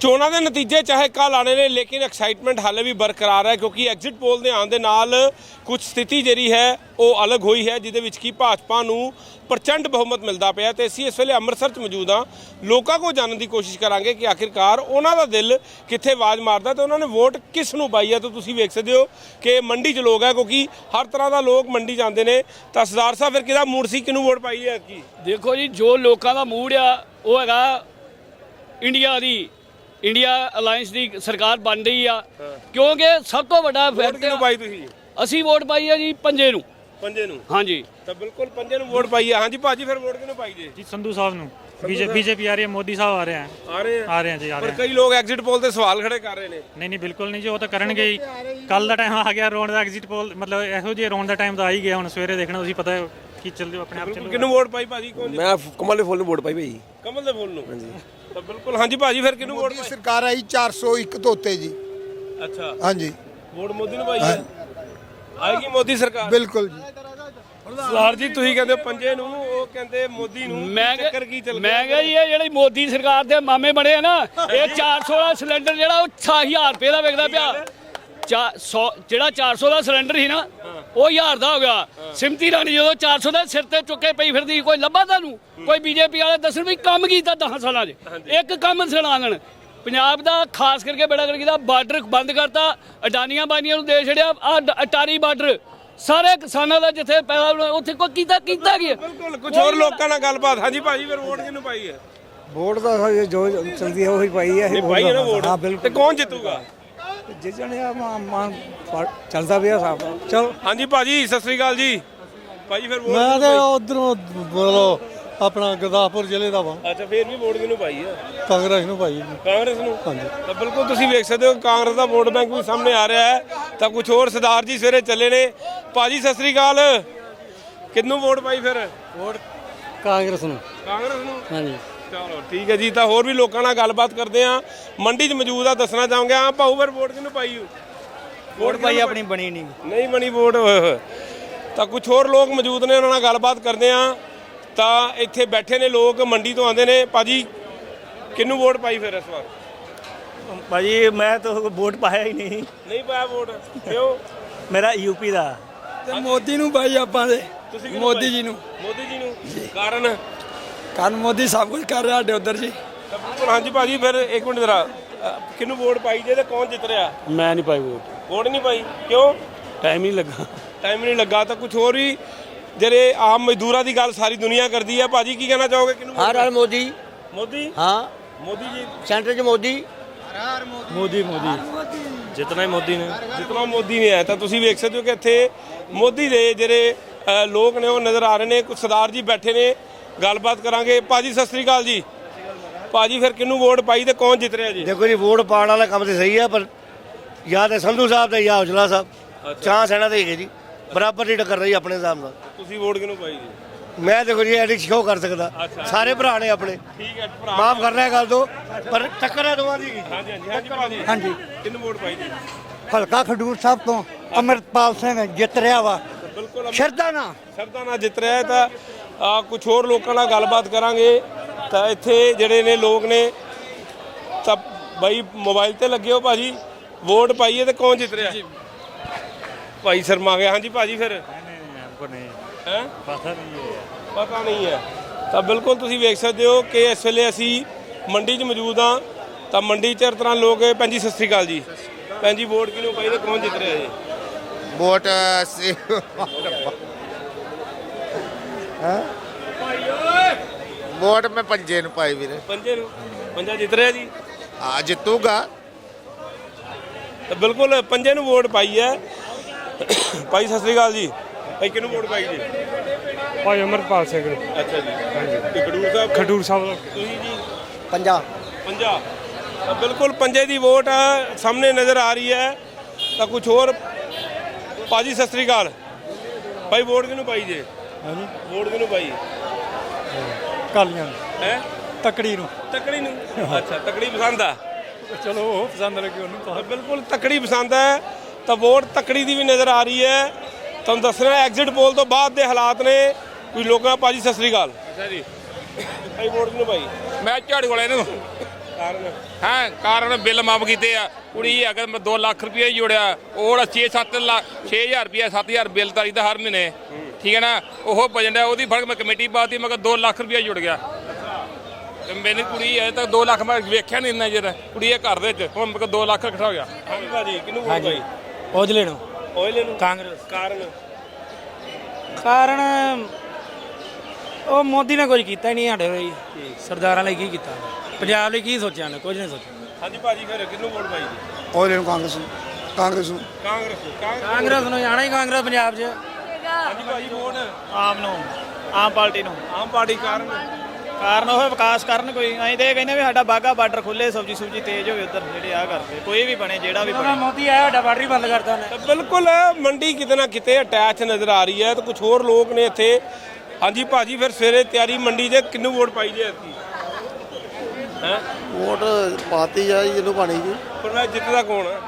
ਚੋਣਾਂ ਦੇ ਨਤੀਜੇ ਚਾਹੇ ਕੱਲ ਆਣੇ ਨੇ, ਲੇਕਿਨ ਐਕਸਾਈਟਮੈਂਟ ਹਾਲੇ ਵੀ ਬਰਕਰਾਰ ਹੈ ਕਿਉਂਕਿ ਐਗਜ਼ਿਟ ਪੋਲ ਦੇ ਆਉਣ ਦੇ ਨਾਲ ਕੁਝ ਸਥਿਤੀ ਜਿਹੜੀ ਹੈ, ਉਹ ਅਲੱਗ ਹੋਈ ਹੈ, ਜਿਹਦੇ ਵਿੱਚ ਕੀ ਭਾਜਪਾ ਨੂੰ ਪ੍ਰਚੰਡ ਬਹੁਮਤ ਮਿਲਦਾ ਪਿਆ ਤੇ ਅਸੀਂ ਇਸ ਵੇਲੇ ਅੰਮ੍ਰਿਤਸਰ 'ਚ ਮੌਜੂਦ ਹਾਂ। ਲੋਕਾਂ ਕੋਲ ਜਾਣਨ ਦੀ ਕੋਸ਼ਿਸ਼ ਕਰਾਂਗੇ ਕਿ ਆਖਿਰਕਾਰ ਉਹਨਾਂ ਦਾ ਦਿਲ ਕਿੱਥੇ ਆਵਾਜ਼ ਮਾਰਦਾ ਤੇ ਉਹਨਾਂ ਨੇ ਵੋਟ ਕਿਸ ਨੂੰ ਪਾਈ ਹੈ, ਤਾਂ ਤੁਸੀਂ ਵੇਖ ਸਕਦੇ ਹੋ ਕਿ ਮੰਡੀ 'ਚ ਲੋਕ ਹੈ, ਕਿਉਂਕਿ ਹਰ ਤਰ੍ਹਾਂ ਦਾ ਲੋਕ ਮੰਡੀ ਜਾਂਦੇ ਨੇ। ਤਾਂ ਸਰਦਾਰ ਸਾਹਿਬ, ਫਿਰ ਕਿਹਦਾ ਮੂਡ ਸੀ, ਕਿਹਨੂੰ ਵੋਟ ਪਾਈ ਹੈ, ਕੀ? ਦੇਖੋ ਜੀ, ਜੋ ਲੋਕਾਂ ਦਾ ਮੂਡ ਆ, ਉਹ ਹੈਗਾ ਇੰਡੀਆ ਦੀ ਇੰਡੀਆ ਅਲਾਈਅੰਸ ਦੀ ਸਰਕਾਰ ਬਣ ਰਹੀ ਆ। ਕਿਉਂਕਿ ਸਭ ਤੋਂ ਵੱਡਾ ਵੋਟ ਫੈਕਟ ਕਿਹਨੂੰ ਪਾਈ ਤੁਸੀਂ? ਅਸੀਂ ਵੋਟ ਪਾਈ ਆ ਜੀ ਪੰਜੇ ਨੂੰ। ਪੰਜੇ ਨੂੰ? ਹਾਂਜੀ। ਤਾਂ ਬਿਲਕੁਲ ਪੰਜੇ ਨੂੰ ਵੋਟ ਪਾਈ ਹੈ ਹਾਂਜੀ ਭਾਜੀ ਫਿਰ ਵੋਟ ਕਿਹਨੂੰ ਪਾਈ ਜੇ? ਜੀ ਸੰਧੂ ਸਾਹਿਬ ਨੂੰ। ਬੀਜੇਪੀ ਆ ਰਹੀ ਹੈ ਮੋਦੀ ਸਾਹਿਬ ਆ ਰਹੇ ਹੈ ਆ ਰਹੇ ਆ? ਰਹੇ ਹੈ ਜੀ ਆ ਪਰ ਰਹੇ ਹੈ ਕਈ ਲੋਕ ਐਗਜ਼ਿਟ ਪੋਲ ਤੇ ਸਵਾਲ ਖੜੇ ਕਰ ਰਹੇ ਨੇ। ਨਹੀਂ ਨਹੀਂ ਬਿਲਕੁਲ ਨਹੀਂ ਜੀ ਉਹ ਤਾਂ ਕਰਨਗੇ ਹੀ। ਕੱਲ ਦਾ ਟਾਈਮ ਆ ਗਿਆ ਰੌਂਡ ਦਾ ਐਗਜ਼ਿਟ ਪੋਲ ਮਤਲਬ ਇਹੋ ਜਿਹੇ ਰੌਂਡ ਦਾ ਟਾਈਮ ਤਾਂ ਆ ਹੀ ਗਿਆ ਹੁਣ ਸਵੇਰੇ ਦੇਖਣਾ ਤੁਸੀਂ ਪਤਾ ਹੈ ਕੀ ਚੱਲ ਆਪਣੇ ਆਪ ਚੱਲੋ ਕਿਹਨੂੰ ਵੋਟ ਪਾਈ ਭਾਜੀ? ਕੌਣ ਮੈਂ ਕਮਲ ਦੇ ਫੁੱਲ ਨੂੰ ਵੋਟ ਪਾਈ ਭਾਈ। ਕਮਲ ਦੇ ਫੁੱਲ ਨੂੰ? ਹਾਂਜੀ। ਤਾਂ ਬਿਲਕੁਲ ਹਾਂਜੀ ਭਾਜੀ ਫਿਰ ਕਿਹਨੂੰ ਵੋਟ ਮੋਦੀ ਸਰਕਾਰ ਆਈ 401 ਤੋਂ ਉੱਤੇ ਜੀ। ਪਾਈ ਅੱਛਾ। ਹਾਂਜੀ। ਵੋਟ ਮੋਦੀ ਨੂੰ ਪਾਈ ਹੈ? ਆਏਗੀ ਮੋਦੀ ਸਰਕਾਰ? ਬਿਲਕੁਲ ਜੀ। ਸਰਦਾਰ ਜੀ ਤੁਸੀਂ ਕਹਿੰਦੇ ਹੋ ਪੰਜੇ ਨੂੰ ਉਹ ਕਹਿੰਦੇ ਮੋਦੀ ਨੂੰ ਮੈਂ ਕੀ ਚੱਕਰ ਕੀ ਚੱਲ ਕਿਹਾ- ਮੈਂ ਕਿਹਾ ਜੀ ਇਹ ਜਿਹੜੀ ਮੋਦੀ ਸਰਕਾਰ ਦੇ ਮਾਮੇ ਬਣੇ ਆ ਨਾ ਇਹ 400 ਦਾ ਸਿਲੰਡਰ ਜਿਹੜਾ ਉਹ 6000 ਰੁਪਏ ਦਾ ਵਿਕਦਾ ਪਿਆ। ਚਾ 100 ਜਿਹੜਾ 400 ਦਾ ਸਿਲੰਡਰ ਸੀ ਨਾ ਉਹ 1000 ਦਾ ਹੋ ਗਿਆ। ਸਿਮਤੀ ਰਾਣੀ ਜਦੋਂ 400 ਦੇ ਸਿਰ ਤੇ ਚੁੱਕੇ ਪਈ ਫਿਰਦੀ ਕੋਈ ਲੱਭਾ ਤੁਹਾਨੂੰ? ਕੋਈ ਬੀਜੇਪੀ ਵਾਲੇ ਦੱਸਣ ਵੀ ਕੰਮ ਕੀਤਾ 10 ਸਾਲਾਂ 'ਚ। ਇੱਕ ਕੰਮ ਸੁਣਾਉਣ ਪੰਜਾਬ ਦਾ ਖਾਸ ਕਰਕੇ ਬੜਾ ਕਰਕੇ ਦਾ ਬਾਰਡਰ ਬੰਦ ਕਰਤਾ ਅਡਾਨੀਆਂ ਬਾਨੀਆਂ ਨੂੰ ਦੇ ਛੜਿਆ ਆ ਅਟਾਰੀ ਬਾਰਡਰ। ਸਾਰੇ ਕਿਸਾਨਾਂ ਦਾ ਜਿੱਥੇ ਪੈਦਾ ਹੋਣਾ, ਉੱਥੇ ਕੋਈ ਕੀਤਾ ਕੀਤਾ ਕੀ ਹੈ? ਬਿਲਕੁਲ ਕੁਝ ਹੋਰ ਲੋਕਾਂ ਨਾਲ ਗੱਲਬਾਤ। ਹਾਂਜੀ ਭਾਜੀ ਫਿਰ ਵੋਟ ਕਿਹਨੂੰ ਪਾਈ ਹੈ? ਵੋਟ ਦਾ ਹਜੇ ਜੋ ਚਲਦੀ ਹੈ ਉਹੀ ਪਾਈ ਹੈ ਨਹੀਂ ਪਾਈ ਹੈ ਨਾ ਵੋਟ ਹਾਂ ਤੇ ਬਿਲਕੁਲ ਕੌਣ ਜਿੱਤੂਗਾ? ਜਿੱਜਣਿਆ ਮਾਨ ਚੱਲਦਾ ਪਿਆ ਸਾਹਿਬ ਚਲ। ਹਾਂਜੀ ਭਾਜੀ ਸਤਿ ਸ੍ਰੀ ਅਕਾਲ ਜੀ। ਭਾਜੀ ਫਿਰ ਵੋਟ ਮੈਂ ਤੇ ਉਧਰੋਂ ਬੋਲੋ ਆਪਣਾ ਗੁਰਦਾਸਪੁਰ ਜ਼ਿਲ੍ਹੇ ਦਾ ਵਾ? ਅੱਛਾ ਫਿਰ ਵੀ ਵੋਟ ਕਿਹਨੂੰ ਪਾਈ ਹੈ ਕਾਂਗਰਸ ਨੂੰ ਭਾਈ ਕਾਂਗਰਸ ਨੂੰ? ਤਾਂ ਬਿਲਕੁਲ ਤੁਸੀਂ ਵੇਖ ਸਕਦੇ ਹੋ ਕਾਂਗਰਸ ਦਾ ਵੋਟ ਬੈਂਕ ਵੀ ਸਾਹਮਣੇ ਆ ਰਿਹਾ ਹੈ। ਤਾਂ ਕੁਝ ਹੋਰ ਸਰਦਾਰ ਜੀ ਸਵੇਰੇ ਚੱਲੇ ਨੇ। ਭਾਜੀ ਸਤਿ ਸ੍ਰੀ ਅਕਾਲ। ਕਿੰਨੂੰ ਵੋਟ ਪਾਈ ਫਿਰ? ਵੋਟ ਕਾਂਗਰਸ ਨੂੰ। ਕਾਂਗਰਸ ਨੂੰ? ਹਾਂਜੀ। ਚਲੋ ਠੀਕ ਹੈ ਜੀ ਤਾਂ ਹੋਰ ਵੀ ਲੋਕਾਂ ਨਾਲ ਗੱਲਬਾਤ ਕਰਦੇ ਆ ਮੰਡੀ 'ਚ ਮੌਜੂਦ ਆ ਦੱਸਣਾ ਚਾਹਾਂਗੇ? ਆ ਭਾਊ ਫਿਰ ਵੋਟ ਕਿਹਨੂੰ ਪਾਈ ਹੋ ਵੋਟ ਪਾਈ ਆਪਣੀ ਬਣੀ ਨਹੀਂ। ਨਹੀਂ ਬਣੀ ਵੋਟ ਤਾਂ ਕੁਝ ਹੋਰ ਲੋਕ ਮੌਜੂਦ ਨੇ ਉਹਨਾਂ ਨਾਲ ਗੱਲਬਾਤ ਕਰਦੇ ਆ ਤਾਂ ਇੱਥੇ ਬੈਠੇ ਨੇ ਲੋਕ ਮੰਡੀ ਤੋਂ ਆਉਂਦੇ ਨੇ। ਭਾਜੀ ਕਿਹਨੂੰ ਵੋਟ ਪਾਈ ਫਿਰ ਇਸ ਵਾਰ? ਭਾਜੀ ਮੈਂ ਤਾਂ ਵੋਟ ਪਾਇਆ ਹੀ ਨਹੀਂ। ਨਹੀਂ ਪਾਇਆ ਵੋਟ ਕਿਉਂ? ਮੇਰਾ ਯੂਪੀ ਦਾ। ਤੇ ਮੋਦੀ ਨੂੰ ਭਾਈ ਆਪਾਂ ਦੇ। ਮੋਦੀ? ਜੀ ਨੂੰ। ਮੋਦੀ ਜੀ ਨੂੰ। ਕਾਰਨ? ਕੰਨ ਮੋਦੀ ਸਭ ਕੁਝ ਕਰ ਰਿਹਾ ਸਾਡੇ ਉਧਰ ਜੀ। ਬਿਲਕੁਲ ਹਾਂਜੀ ਭਾਜੀ ਫਿਰ ਇੱਕ ਮਿੰਟ ਜਰਾ ਕਿਹਨੂੰ ਵੋਟ ਪਾਈ ਜੇ ਤੇ ਕੌਣ ਜਿੱਤ ਰਿਹਾ? ਮੈਂ ਨਹੀਂ ਪਾਈ ਵੋਟ। ਵੋਟ ਨਹੀਂ ਪਾਈ? ਕਿਉਂ? ਟਾਈਮ ਹੀ ਲੱਗਾ। ਟਾਈਮ ਨਹੀਂ ਲੱਗਾ ਤਾਂ ਕੁਝ ਹੋਰ ਵੀ ਜਿਹੜੇ ਆਮ ਮਜ਼ਦੂਰਾਂ ਦੀ ਗੱਲ ਸਾਰੀ ਦੁਨੀਆ ਕਰਦੀ ਹੈ ਭਾਜੀ ਕੀ ਕਹਿਣਾ ਚਾਹੋਗੇ? ਕਿਹਨੂੰ ਹਰ ਹਰ ਮੋਦੀ। ਮੋਦੀ? ਹਾਂ। ਮੋਦੀ ਜੀ। ਸੈਂਟਰ 'ਚ ਮੋਦੀ। ਮੋਦੀ ਮੋਦੀ। ਜਿਤਨਾ ਹੀ ਮੋਦੀ ਨੇ। ਜਿਤਨਾ ਮੋਦੀ ਨੇ ਹੈ ਤਾਂ ਤੁਸੀਂ ਵੇਖ ਸਕਦੇ ਹੋ ਕਿ ਇੱਥੇ ਮੋਦੀ ਦੇ ਜਿਹੜੇ ਲੋਕ ਨੇ ਉਹ ਨਜ਼ਰ ਆ ਰਹੇ ਨੇ। ਕੁਝ ਸਰਦਾਰ ਜੀ ਬੈਠੇ ਨੇ। ਗੱਲਬਾਤ ਕਰਾਂਗੇ। ਭਾਜੀ ਸਤਿ ਸ੍ਰੀ ਅਕਾਲ ਜੀ। ਭਾਜੀ ਫਿਰ ਕਿਹਨੂੰ ਵੋਟ ਪਾਈ ਤੇ ਕੌਣ ਜਿੱਤ ਰਿਹਾ ਜੀ? ਦੇਖੋ ਜੀ ਵੋਟ ਪਾਉਣ ਵਾਲਾ ਕੰਮ ਤੇ ਸਹੀ ਹੈ ਪਰ ਜਾਂ ਤੇ ਸੰਧੂ ਸਾਹਿਬ ਤੇ ਜਾਂ ਔਜਲਾ ਸਾਹਿਬ। ਚਾਂ ਸੈਨਾ ਤੇ ਹੈਗੇ ਜੀ। ਬਰਾਬਰ ਦੀ ਟੱਕਰ ਰਹੀ ਆਪਣੇ ਹਿਸਾਬ ਨਾਲ। ਤੁਸੀਂ ਵੋਟ ਕਿਹਨੂੰ ਪਾਈ ਜੀ? ਮੈਂ ਦੇਖੋ ਜੀ ਐਡਿਕ ਸ਼ੋ ਕਰ ਸਕਦਾ। ਸਾਰੇ ਭਰਾ ਨੇ ਆਪਣੇ। ਠੀਕ ਹੈ ਭਰਾ ਮਾਫ ਕਰਨਾ ਗੱਲ ਤੋਂ ਪਰ ਟੱਕਰ ਹੈ ਦੋਵਾਂ ਦੀ ਹਾਂਜੀ ਹਾਂਜੀ। ਹਾਂਜੀ ਕਿਹਨੂੰ ਵੋਟ ਪਾਈ ਜੀ? ਹਲਕਾ ਖਡੂਰ ਸਾਹਿਬ ਤੋਂ ਅਮਰਪਾਲ ਸਿੰਘ ਜਿੱਤ ਰਿਹਾ ਵਾ। ਬਿਲਕੁਲ ਸ਼ਰਧਾ ਨਾ ਸਰਦਾ ਨਾਲ ਜਿੱਤ ਰਿਹਾ ਤਾਂ ਕੁਝ ਹੋਰ ਲੋਕਾਂ ਨਾਲ ਗੱਲਬਾਤ ਕਰਾਂਗੇ। ਤਾਂ ਇੱਥੇ ਜਿਹੜੇ ਨੇ ਲੋਕ ਨੇ ਤਾਂ ਬਾਈ ਮੋਬਾਈਲ ਤੇ ਲੱਗੇ ਹੋ ਭਾਜੀ। ਵੋਟ ਪਾਈਏ ਤੇ ਕੌਣ ਜਿੱਤ ਰਿਹਾ? ਭਾਈ ਸ਼ਰਮਾ ਗਿਆ ਹਾਂਜੀ ਭਾਜੀ ਫਿਰ। ਨਹੀਂ ਨਹੀਂ ਪਤਾ ਨਹੀਂ ਹੈ ਤਾਂ ਬਿਲਕੁਲ ਤੁਸੀਂ ਵੇਖ ਸਕਦੇ ਹੋ ਕਿ ਇਸ ਵੇਲੇ ਅਸੀਂ ਮੰਡੀ 'ਚ ਮੌਜੂਦ ਆ ਤਾਂ ਮੰਡੀ 'ਚ ਤਰ੍ਹਾਂ ਲੋਕ ਪੰਜੀ ਸਤਿ ਸ੍ਰੀ ਅਕਾਲ ਜੀ। ਪੰਜੀ ਵੋਟ ਕਿਹਨੂੰ ਪਾਈ ਤੇ ਕੌਣ ਜਿੱਤ ਰਿਹਾ ਜੀ? ਵੋਟ ਵੋਟ ਮੈਂ ਪੰਜੇ ਨੂੰ ਪਾਈ ਵੀਰੇ। ਪੰਜੇ ਨੂੰ? ਪੰਜਾ ਜਿੱਤ ਰਿਹਾ ਜੀ। ਆ ਜਿੱਤੂਗਾ। ਤਾਂ ਬਿਲਕੁਲ ਪੰਜੇ ਨੂੰ ਵੋਟ ਪਾਈ ਹੈ। ਭਾਈ ਸਤਿ ਸ੍ਰੀ ਅਕਾਲ ਜੀ। ਭਾਈ ਕਿਹਨੂੰ ਵੋਟ ਪਾਈ ਜੀ? ਭਾਈ ਅਮਰਪਾਲ ਸਿੰਘ ਅੱਛਾ ਜੀ। ਹਾਂਜੀ। ਖਡੂਰ ਸਾਹਿਬ? ਖਡੂਰ ਸਾਹਿਬ ਤੁਸੀਂ ਜੀ? ਪੰਜਾ। ਪੰਜਾ। ਤਾਂ ਬਿਲਕੁਲ ਪੰਜੇ ਦੀ ਵੋਟ ਸਾਹਮਣੇ ਨਜ਼ਰ ਆ ਰਹੀ ਹੈ। ਤਾਂ ਕੁਝ ਹੋਰ? ਭਾਜੀ ਸਤਿ ਸ੍ਰੀ ਅਕਾਲ। ਭਾਈ ਵੋਟ ਕਿਹਨੂੰ ਪਾਈ ਜੇ? ਹਾਂਜੀ। ਵੋਟ ਕਿਹਨੂੰ ਪਾਈ ਕਾਲੀਆਂ ਹੈ? ਤਕੜੀ ਨੂੰ। ਤਕੜੀ ਨੂੰ? ਅੱਛਾ ਤਕੜੀ ਪਸੰਦ ਆ? ਚਲੋ ਉਹ ਪਸੰਦ ਲੱਗੀ ਉਹਨੂੰ ਤਾਂ। ਬਿਲਕੁਲ ਤਕੜੀ ਪਸੰਦ ਹੈ। ਤਾਂ ਵੋਟ ਤਕੜੀ ਦੀ ਵੀ ਨਜ਼ਰ ਆ ਰਹੀ ਹੈ। ਤੁਹਾਨੂੰ ਦੱਸਣਾ ਐਗਜ਼ਿਟ ਪੋਲ ਤੋਂ ਬਾਅਦ ਦੇ ਹਾਲਾਤ ਨੇ ਕੋਈ ਲੋਕਾਂ ਭਾਜੀ ਸਤਿ ਸ੍ਰੀ ਅਕਾਲ। ਅੱਛਾ ਜੀ। ਭਾਈ ਵੋਟ ਕਿਹਨੂੰ ਪਾਈ ਮੈਂ ਝਾੜੂ ਵਾਲੇ ਨੂੰ। ਕਾਰਨ? ਹਾਂ ਕਾਰਨ ਬਿੱਲ ਮਾਫ ਕੀਤੇ ਆ। ਕੁੜੀ ਅਗਰ ਮੈਂ 2 ਲੱਖ ਰੁਪਏ ਹੀ ਜੋੜਿਆ ਉਹ 6-7 ਲੱਖ 6000 ਰੁਪਏ 7000 ਬਿੱਲ ਤਾਰੀਦਾ ਹਰ ਮਹੀਨੇ। ਠੀਕ ਹੈ ਨਾ? ਉਹ ਬਜਣ ਡਿਆ ਉਹਦੀ ਫ਼ਰਕ ਮੈਂ ਕਮੇਟੀ ਪਾਤੀ ਮੈਂ ਕਿਹਾ 2 ਲੱਖ ਰੁਪਏ ਜੁੜ ਗਿਆ। ਤੇ ਮੇਰੀ ਕੁੜੀ ਅਜੇ ਤੱਕ 2 ਲੱਖ ਮੈਂ ਵੇਖਿਆ ਨਹੀਂ ਇੰਨਾ ਚਿਰ। ਕੁੜੀ ਇਹ ਘਰ ਦੇ ਵਿੱਚ ਹੁਣ ਮੇਰੇ ਕੋਲ 2 ਲੱਖ ਇਕੱਠਾ ਹੋ ਗਿਆ। ਹਾਂਜੀ ਭਾਜੀ ਕਿਹਨੂੰ ਵੋਟ ਪਾਈ? ਔਜਲੇ ਨੂੰ। ਓਇਲੇ ਨੂੰ? ਕਾਂਗਰਸ। ਕਾਰਨ? ਕਾਰਨ ਉਹ ਮੋਦੀ ਨੇ ਕੁਝ ਕੀਤਾ ਹੀ ਨਹੀਂ ਸਾਡੇ ਲਈ। ਸਰਦਾਰਾਂ ਲਈ ਕੀ ਕੀਤਾ? ਪੰਜਾਬ ਲਈ ਕੀ ਸੋਚਿਆ ਨੇ ਕੁਝ ਨਹੀਂ ਸੋਚਿਆ। ਹਾਂਜੀ ਭਾਜੀ ਫਿਰ ਕਿਹਨੂੰ ਵੋਟ ਪਾਈ? ਜੀ ਉਹਦੇ ਨੂੰ ਕਾਂਗਰਸ ਨੂੰ। ਕਾਂਗਰਸ ਨੂੰ। ਕਾਂਗਰਸ ਨੂੰ। ਕਾਂਗਰਸ ਕਾਂਗਰਸ ਨੂੰ ਜਾਣਾ ਹੀ ਕਾਂਗਰਸ ਪੰਜਾਬ 'ਚ। ਹਾਂਜੀ ਭਾਜੀ ਵੋਟ ਆਮ ਨੂੰ ਆਮ ਪਾਰਟੀ ਨੂੰ। ਆਮ ਪਾਰਟੀ ਕਾਰਨ? ਕਾਰਨ ਉਹ ਵਿਕਾਸ ਕਰਨ ਕੋਈ। ਅਸੀਂ ਤੇ ਇਹ ਕਹਿੰਦੇ ਵੀ ਸਾਡਾ ਬਾਗਾ ਬਾਰਡਰ ਖੁੱਲੇ ਸਬਜੀ ਸੁਬਜੀ ਤੇਜ਼ ਹੋਵੇ ਉਧਰ ਜਿਹੜੇ ਆ ਕਰਦੇ ਕੋਈ ਵੀ ਬਣੇ ਜਿਹੜਾ ਵੀ ਬਣੇ। ਮੋਦੀ ਆਇਆ ਸਾਡਾ ਬਾਰਡਰ ਹੀ ਬੰਦ ਕਰਤਾ ਨੇ ਬਿਲਕੁਲ ਮੰਡੀ ਕਿਤੇ ਨਾ ਕਿਤੇ ਅਟੈਚ ਨਜ਼ਰ ਆ ਰਹੀ ਹੈ ਤੇ ਕੁਝ ਹੋਰ ਲੋਕ ਨੇ ਇੱਥੇ। ਹਾਂਜੀ ਭਾਜੀ ਫਿਰ ਸਵੇਰੇ ਤਿਆਰੀ ਮੰਡੀ ਦੇ ਕਿੰਨੂੰ ਵੋਟ ਪਾਈ ਜੇ ਐਤਕੀ ਹੈ? ਵੋਟ ਪਾਤੀ ਆ ਜੀ ਜਿਹਨੂੰ ਪਾਣੀ ਜੀ। ਪਰ ਮੈਂ ਜਿੱਤਦਾ ਕੌਣ ਹੈ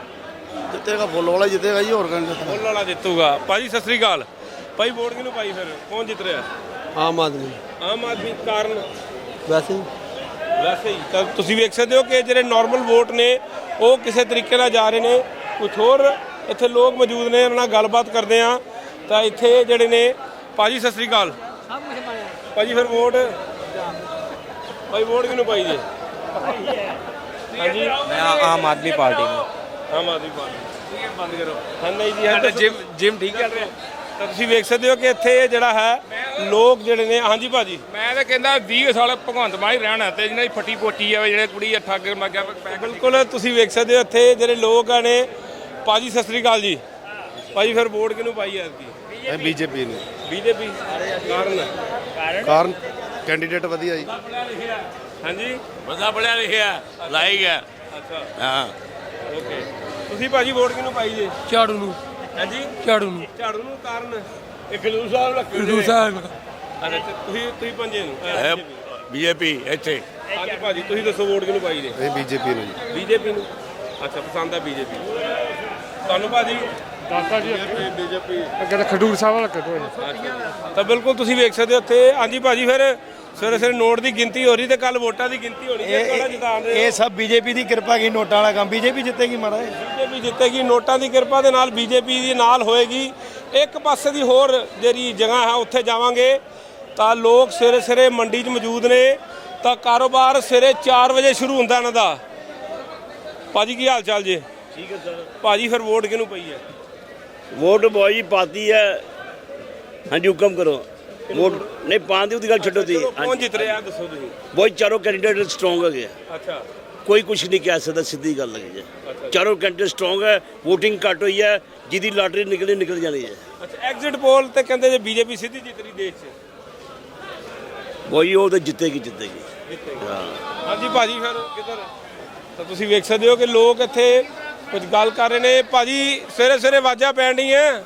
ਜਿੱਤੇਗਾ ਫੁੱਲ ਵਾਲਾ ਜਿੱਤੇਗਾ ਜੀ ਹੋਰ ਕੰਨ ਫੁੱਲ ਵਾਲਾ ਜਿੱਤੂਗਾ। ਭਾਜੀ ਸਤਿ ਸ੍ਰੀ ਅਕਾਲ। ਭਾਈ ਵੋਟ ਕਿਹਨੂੰ ਪਾਈ ਫਿਰ? ਕੌਣ ਜਿੱਤ ਰਿਹਾ? ਆਮ ਆਦਮੀ। ਆਮ ਆਦਮੀ ਕਾਰਨ? ਵੈਸੇ ਹੀ। ਵੈਸੇ ਹੀ। ਤਾਂ ਤੁਸੀਂ ਵੇਖ ਸਕਦੇ ਹੋ ਕਿ ਜਿਹੜੇ ਨਾਰਮਲ ਵੋਟ ਨੇ ਉਹ ਕਿਸੇ ਤਰੀਕੇ ਨਾਲ ਜਾ ਰਹੇ ਨੇ। ਕੁਝ ਹੋਰ ਇੱਥੇ ਲੋਕ ਮੌਜੂਦ ਨੇ ਉਹਨਾਂ ਨਾਲ ਗੱਲਬਾਤ ਕਰਦੇ ਆ ਤਾਂ ਇੱਥੇ ਜਿਹੜੇ ਨੇ ਭਾਜੀ ਸਤਿ ਸ੍ਰੀ ਅਕਾਲ। ਭਾਜੀ ਫਿਰ ਵੋਟ? ਭਾਈ ਵੋਟ ਕਿਹਨੂੰ ਪਾਈ ਜੇ? ਹਾਂਜੀ। ਮੈਂ ਆਮ ਆਦਮੀ ਪਾਰਟੀ ਨੂੰ। ਆਮ ਆਦਮੀ ਪਾਰਟੀ। ਬੰਦ ਕਰੋ। ਹਾਂ ਨਹੀਂ ਜੀ ਹਾਂ ਜਿਮ ਜਿਮ ਠੀਕ ਚੱਲ ਰਿਹਾ? ਤਾਂ ਤੁਸੀਂ ਵੇਖ ਸਕਦੇ ਹੋ ਕਿ ਇੱਥੇ ਜਿਹੜਾ ਹੈ ਲੋਕ ਜਿਹੜੇ ਨੇ ਹਾਂਜੀ ਭਾਜੀ। ਮੈਂ ਤਾਂ ਕਹਿੰਦਾ 20 ਸਾਲ ਭਗਵੰਤ ਮਾਨ ਹੀ ਰਹਿਣਾ ਤੇ ਜਿਹੜੀ ਪੱਟੀ ਪੋਟੀ ਆ ਜਿਹੜੇ ਕੁੜੀ ਆ ਠੱਗ ਮੱਗਿਆ ਬਿਲਕੁਲ ਤੁਸੀਂ ਵੇਖ ਸਕਦੇ ਹੋ ਇੱਥੇ ਜਿਹੜੇ ਲੋਕ ਆ ਨੇ। ਭਾਜੀ ਸਤਿ ਸ੍ਰੀ ਅਕਾਲ ਜੀ। ਭਾਜੀ ਫਿਰ ਵੋਟ ਕਿਹਨੂੰ ਪਾਈ ਐ ਐਤਕੀ? ਬੀਜੇਪੀ ਨੂੰ। ਬੀਜੇਪੀ। ਕਾਰਨ? ਕਾਰਨ? ਕੈਂਡੀਡੇਟ ਵਧੀਆ ਜੀ। ਹਾਂਜੀ? ਬੰਦਾ ਪੜਿਆ ਲਿਖਿਆ ਲਾਇਕ ਹੈ ਅੱਛਾ। ਹਾਂ। ਓਕੇ। ਤੁਸੀਂ ਭਾਜੀ ਵੋਟ ਕਿਹਨੂੰ ਪਾਈ ਜੇ? ਝਾੜੂ ਨੂੰ। ਹਾਂਜੀ? ਝਾੜੂ ਨੂੰ। ਝਾੜੂ ਨੂੰ ਕਾਰਨ ਇਹ ਖਡੂਰ ਸਾਹਿਬ ਰੱਖੇ ਹੋਏ ਨੇ। ਦੂਸਰਾ ਅੱਛਾ ਤੁਸੀਂ ਤੁਸੀਂ ਪੰਜੇ ਨੂੰ BJP ਬੀਜੇਪੀ ਇੱਥੇ। ਹਾਂਜੀ ਭਾਜੀ ਤੁਸੀਂ ਦੱਸੋ ਵੋਟ ਕਿਹਨੂੰ ਪਾਈ ਜੇ? ਇਹ ਬੀਜੇਪੀ ਨੂੰ ਜੀ। ਬੀਜੇਪੀ ਨੂੰ? ਅੱਛਾ ਪਸੰਦ ਆ ਬੀਜੇਪੀ ਤੁਹਾਨੂੰ ਭਾਜੀ? ਖਡੂਰ ਸਾਹਿਬ ਵਾਲਾ ਕੱਢੋ ਤਾਂ ਬਿਲਕੁਲ ਤੁਸੀਂ ਵੇਖ ਸਕਦੇ ਹੋ ਇੱਥੇ ਹਾਂਜੀ ਭਾਜੀ ਫਿਰ ਸਵੇਰੇ ਸਵੇਰੇ ਨੋਟ ਦੀ ਗਿਣਤੀ ਹੋ ਰਹੀ ਤੇ ਕੱਲ ਵੋਟਾਂ ਦੀ ਗਿਣਤੀ ਹੋਣੀ ਹੈ ਕਿਹੜਾ ਜਿਤਾਣ ਰਹੇ। ਇਹ ਸਭ ਬੀਜੇਪੀ ਦੀ ਕਿਰਪਾ ਕੀ ਨੋਟਾਂ ਵਾਲਾ ਕੰਮ ਬੀਜੇਪੀ ਜਿੱਤੇਗੀ ਮਹਾਰਾਜ? ਬੀਜੇਪੀ ਜਿੱਤੇਗੀ ਨੋਟਾਂ ਦੀ ਕਿਰਪਾ ਦੇ ਨਾਲ ਬੀਜੇਪੀ ਦੀ ਨਾਲ ਹੋਏਗੀ। ਇੱਕ ਪਾਸੇ ਦੀ ਹੋਰ ਜਿਹੜੀ ਜਗ੍ਹਾ ਹੈ ਉੱਥੇ ਜਾਵਾਂਗੇ। ਤਾਂ ਲੋਕ ਸਵੇਰੇ ਸਵੇਰੇ ਮੰਡੀ 'ਚ ਮੌਜੂਦ ਨੇ। ਤਾਂ ਕਾਰੋਬਾਰ ਸਵੇਰੇ 4 ਵਜੇ ਸ਼ੁਰੂ ਹੁੰਦਾ ਇਹਨਾਂ ਦਾ। ਭਾਜੀ ਕੀ ਹਾਲ ਚਾਲ ਜੇ? ਠੀਕ ਹੈ ਸਰ। ਭਾਜੀ ਫਿਰ ਵੋਟ ਕਿਹਨੂੰ ਪਈ ਹੈ? ਵੋਟ ਬੋਈ ਪਾਤੀ ਹੈ। ਹਾਂਜੀ ਹੁਕਮ ਕਰੋ। ਵੋਟ ਨਹੀਂ ਪਾਉਂਦੀ ਉਹਦੀ ਗੱਲ ਛੱਡੋ ਤੀ ਚਲੋ ਕੌਣ ਜਿੱਤ ਰਿਹਾ ਦੱਸੋ ਤੁਸੀਂ। ਬੋਈ ਚਾਰੋਂ ਕੈਂਡੀਡੇਟ ਸਟਰੋਂਗ ਹੈਗੇ ਆ। ਅੱਛਾ। ਕੋਈ ਕੁਝ ਨਹੀਂ ਕਹਿ ਸਕਦਾ ਸਿੱਧੀ ਗੱਲ ਹੈਗੀ ਹੈ ਚਾਰੋਂ ਕੈਂਡੀਡੇਟ ਸਟਰੋਂਗ ਹੈ VOTING ਘੱਟ ਹੋਈ ਹੈ ਜਿਹਦੀ ਲਾਟਰੀ ਨਿਕਲੀ ਨਿਕਲ ਜਾਣੀ ਹੈ। ਅੱਛਾ ਐਗਜ਼ਿਟ ਪੋਲ ਤੇ ਕਹਿੰਦੇ ਜੇ ਬੀਜੇਪੀ ਸਿੱਧੀ ਜਿੱਤ ਰਹੀ ਦੇਸ਼ 'ਚ। ਬੋਈ ਉਹ ਤਾਂ ਜਿੱਤੇਗੀ ਜਿੱਤੇਗੀ। ਹਾਂ। ਹਾਂਜੀ ਭਾਜੀ ਫਿਰ ਕਿੱਧਰ? ਤਾਂ ਤੁਸੀਂ ਵੇਖ ਸਕਦੇ ਹੋ ਕਿ ਲੋਕ ਇੱਥੇ ਕੁਝ ਗੱਲ ਕਰ ਰਹੇ ਨੇ। ਭਾਜੀ ਸਵੇਰੇ ਸਵੇਰੇ ਆਵਾਜ਼ਾਂ ਪੈਣ ਰਹੀਆਂ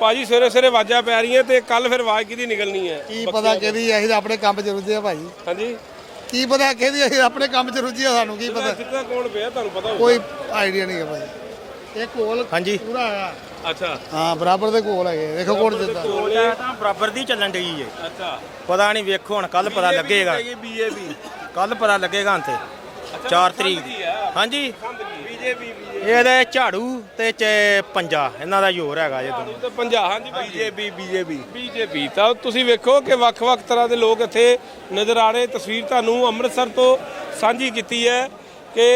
ਭਾਜੀ ਸਵੇਰੇ ਸਵੇਰੇ ਆਵਾਜ਼ਾਂ ਪੈ ਰਹੀਆਂ ਤੇ ਕੱਲ ਫਿਰ ਆਵਾਜ਼ ਕਿਹਦੀ ਨਿਕਲਣੀ ਹੈ? ਕੀ ਪਤਾ ਕਿਹਦੀ ਅਸੀਂ ਤਾਂ ਆਪਣੇ ਕੰਮ 'ਚ ਰੁੱਝੇ ਆ ਭਾਈ ਹਾਂਜੀ। ਕੀ ਪਤਾ ਕਿਹਦੀ ਅਸੀਂ ਆਪਣੇ ਕੰਮ 'ਚ ਰੁੱਝੇ ਆ ਸਾਨੂੰ ਕੀ ਪਤਾ। ਜਿੱਤਦਾ ਕੌਣ ਪਿਆ ਤੁਹਾਨੂੰ ਪਤਾ ਕੋਈ ਆਈਡੀਆ ਨਹੀਂ ਹੈ ਭਾਈ ਇਹ ਕੋਲ ਹਾਂਜੀ। ਪੂਰਾ ਆ। ਅੱਛਾ। ਹਾਂ ਬਰਾਬਰ ਦੇ ਕੋਲ ਹੈਗੇ। ਦੇਖੋ ਕੌਣ ਜਿੱਤਦਾ ਤਾਂ ਬਰਾਬਰ ਦੀ ਚੱਲਣ ਡਈ ਹੈ ਅੱਛਾ। ਪਤਾ ਨਹੀਂ ਵੇਖੋ ਹੁਣ ਕੱਲ ਪਤਾ ਲੱਗੇਗਾ। ਬੀਜੇਪੀ ਕੱਲ ਪਤਾ ਲੱਗੇਗਾ ਹੁਣ ਤੇ। 4 ਤਰੀਕ ਹਾਂਜੀ। ਬੀਜੇਪੀ ਇਹਦੇ ਝਾੜੂ ਤੇ ਚ ਪੰਜਾ ਇਹਨਾਂ ਦਾ ਜ਼ੋਰ ਹੈਗਾ ਜੇ ਦੋਨੋਂ। ਤੇ ਪੰਜਾਬ ਹਾਂਜੀ ਬੀਜੇਪੀ ਬੀਜੇਪੀ ਬੀਜੇਪੀ ਤਾਂ ਤੁਸੀਂ ਵੇਖੋ ਕਿ ਵੱਖ-ਵੱਖ ਤਰ੍ਹਾਂ ਦੇ ਲੋਕ ਇੱਥੇ ਨਜ਼ਰ ਆ ਰਹੇ। ਤਸਵੀਰ ਤੁਹਾਨੂੰ ਅੰਮ੍ਰਿਤਸਰ ਤੋਂ ਸਾਂਝੀ ਕੀਤੀ ਹੈ ਕਿ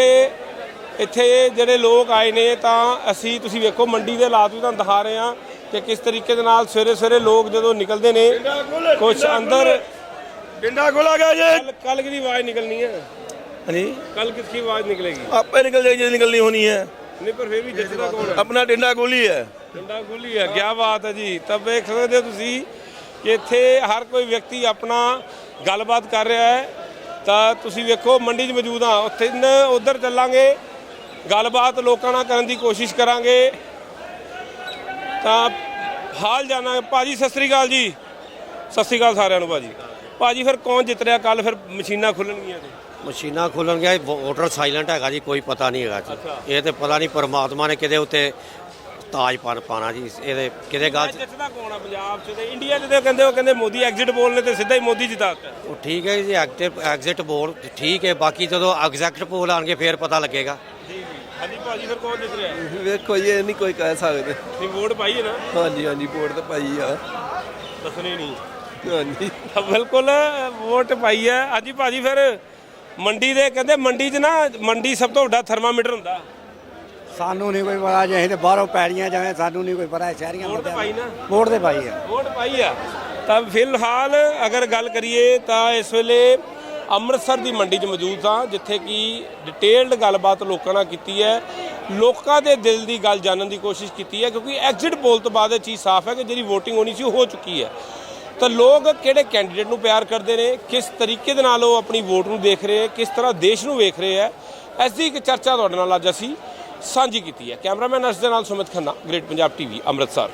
ਇੱਥੇ ਜਿਹੜੇ ਲੋਕ ਆਏ ਨੇ ਤਾਂ ਅਸੀਂ ਤੁਸੀਂ ਵੇਖੋ ਮੰਡੀ ਦੇ ਹਾਲਾਤ ਵੀ ਤੁਹਾਨੂੰ ਦਿਖਾ ਰਹੇ ਹਾਂ ਕਿ ਕਿਸ ਤਰੀਕੇ ਦੇ ਨਾਲ ਸਵੇਰੇ ਸਵੇਰੇ ਲੋਕ ਜਦੋਂ ਨਿਕਲਦੇ ਨੇ ਕੁਝ ਅੰਦਰ ਡਿੰਡਾ ਖੋਲਾ ਗਿਆ ਜੇ। ਕੱਲ ਕਿਹਦੀ ਆਵਾਜ਼ ਨਿਕਲਣੀ ਹੈ। ਹਾਂਜੀ। ਕੱਲ ਕਿਸकी ਆਵਾਜ਼ ਨਿਕਲੇਗੀ? ਆਪੇ ਨਿਕਲ ਜਾਏਗੀ ਜੇ ਨਿਕਲਣੀ ਹੋਣੀ ਹੈ। ਨਹੀਂ ਪਰ ਫਿਰ ਵੀ ਜਿੱਤਦਾ ਕੌਣ ਹੈ? ਆਪਣਾ ਡਿੰਡਾ ਗੋਲੀ ਹੈ। ਡੰਡਾ ਖੁੱਲੀ ਹੈ ਕੀ ਬਾਤ ਹੈ ਜੀ। ਤਾਂ ਵੇਖ ਸਕਦੇ ਹੋ ਤੁਸੀਂ ਕਿ ਇੱਥੇ ਹਰ ਕੋਈ ਵਿਅਕਤੀ ਆਪਣਾ ਗੱਲਬਾਤ ਕਰ ਰਿਹਾ ਹੈ। ਤਾਂ ਤੁਸੀਂ ਵੇਖੋ ਮੰਡੀ 'ਚ ਮੌਜੂਦ ਹਾਂ। ਉੱਥੇ ਉਧਰ ਚੱਲਾਂਗੇ। ਗੱਲਬਾਤ ਲੋਕਾਂ ਨਾਲ ਕਰਨ ਦੀ ਕੋਸ਼ਿਸ਼ ਕਰਾਂਗੇ। ਤਾਂ ਹਾਲ ਜਾਣਾ ਭਾਜੀ ਸਤਿ ਸ੍ਰੀ ਅਕਾਲ ਜੀ। ਸਤਿ ਸ੍ਰੀ ਅਕਾਲ ਸਾਰਿਆਂ ਨੂੰ ਭਾਜੀ। ਭਾਜੀ ਫਿਰ ਕੌਣ ਜਿੱਤ ਰਿਹਾ? ਕੱਲ ਫਿਰ ਮਸ਼ੀਨਾਂ ਖੁੱਲਣਗੀਆਂ ਤੇ ਮਸ਼ੀਨਾਂ ਖੋਲਣ ਗਿਆ ਵੋਟਰ ਸਾਇਲੈਂਟ ਹੈਗਾ ਜੀ ਕੋਈ ਪਤਾ ਨਹੀਂ ਹੈਗਾ ਜੀ। ਇਹ ਤੇ ਪਤਾ ਨਹੀਂ ਪਰਮਾਤਮਾ ਨੇ ਕਿਤੇ ਉੱਤੇ ਤਾਜ ਪਰ ਪਾਣਾ ਜੀ ਇਹਦੇ ਕਿਤੇ ਗੱਲ 'ਚ- ਜਿੱਤਦਾ ਕੌਣ ਆ ਪੰਜਾਬ 'ਚ ਤੇ ਇੰਡੀਆ 'ਚ ਤੇ ਕਹਿੰਦੇ ਉਹ ਕਹਿੰਦੇ ਮੋਦੀ ਐਗਜ਼ਿਟ ਪੋਲ ਨੇ ਤੇ ਸਿੱਧਾ ਹੀ ਮੋਦੀ ਜਿਤਾਤਾ ਉਹ ਠੀਕ ਹੈ ਜੀ ਐਕਟਿਵ ਐਗਜ਼ਿਟ ਬੋਲ ਠੀਕ ਹੈ ਬਾਕੀ ਜਦੋਂ ਐਗਜ਼ੈਕਟ ਪੋਲ ਆਣਗੇ ਫੇਰ ਪਤਾ ਲੱਗੇਗਾ। ਜੀ ਜੀ। ਹਾਂਜੀ ਭਾਜੀ ਫਿਰ ਕੌਣ ਜਿੱਤ ਰਿਹਾ? ਵੇਖੋ ਜੀ ਇਹ ਨਹੀਂ ਕੋਈ ਕਹਿ ਸਕਦੇ। ਨਹੀਂ ਵੋਟ ਪਾਈ ਹੈ ਨਾ? ਹਾਂਜੀ ਹਾਂਜੀ ਵੋਟ ਤਾਂ ਪਾਈ ਆ। ਦੱਸਣੀ ਨਹੀਂ। ਹਾਂਜੀ। ਬਿਲਕੁਲ ਵੋਟ ਪਾਈ ਹੈ। ਹਾਂਜੀ ਭਾਜੀ ਫਿਰ ਮੰਡੀ ਦੇ ਕਹਿੰਦੇ ਮੰਡੀ 'ਚ ਨਾ ਮੰਡੀ ਸਭ ਤੋਂ ਵੱਡਾ ਥਰਮਾਮੀਟਰ ਹੁੰਦਾ। ਸਾਨੂੰ ਨਹੀਂ ਕੋਈ ਪਤਾ ਜੇ ਅਸੀਂ ਤੇ ਬਾਹਰੋਂ ਪੈੜੀਆਂ ਜਾਵੇਂ ਸਾਨੂੰ ਨਹੀਂ ਕੋਈ ਪਤਾ ਸ਼ਹਿਰੀਆਂ ਵੋਟ ਪਾਈ ਨਾ। ਵੋਟ ਤੇ ਪਾਈ ਆ। ਵੋਟ ਪਾਈ ਆ। ਤਾਂ ਫਿਲਹਾਲ ਅਗਰ ਗੱਲ ਕਰੀਏ ਤਾਂ ਇਸ ਵੇਲੇ ਅੰਮ੍ਰਿਤਸਰ ਦੀ ਮੰਡੀ 'ਚ ਮੌਜੂਦ ਹਾਂ ਜਿੱਥੇ ਕਿ ਡਿਟੇਲਡ ਗੱਲਬਾਤ ਲੋਕਾਂ ਨਾਲ ਕੀਤੀ ਹੈ। ਲੋਕਾਂ ਦੇ ਦਿਲ ਦੀ ਗੱਲ ਜਾਣਨ ਦੀ ਕੋਸ਼ਿਸ਼ ਕੀਤੀ ਹੈ ਕਿਉਂਕਿ ਐਗਜ਼ਿਟ ਪੋਲ ਤੋਂ ਬਾਅਦ ਇਹ ਚੀਜ਼ ਸਾਫ਼ ਹੈ ਕਿ ਜਿਹੜੀ VOTING ਹੋਣੀ ਸੀ ਉਹ ਹੋ ਚੁੱਕੀ ਹੈ। ਤਾਂ ਲੋਕ ਕਿਹੜੇ ਕੈਂਡੀਡੇਟ ਨੂੰ ਪਿਆਰ ਕਰਦੇ ਨੇ? ਕਿਸ ਤਰੀਕੇ ਦੇ ਨਾਲ ਉਹ ਆਪਣੀ ਵੋਟ ਨੂੰ ਦੇਖ ਰਹੇ ਹੈ? ਕਿਸ ਤਰ੍ਹਾਂ ਦੇਸ਼ ਨੂੰ ਵੇਖ ਰਹੇ ਹੈ? ਇਸ ਦੀ ਇੱਕ ਚਰਚਾ ਤੁਹਾਡੇ ਨਾਲ ਅੱਜ ਅਸੀਂ ਸਾਂਝੀ ਕੀਤੀ ਹੈ। ਕੈਮਰਾਮੈਨ ਅਰਸ਼ ਦੇ ਨਾਲ ਸੁਮਿਤ ਖੰਨਾ ਗ੍ਰੇਟ ਪੰਜਾਬ ਟੀਵੀ ਅੰਮ੍ਰਿਤਸਰ।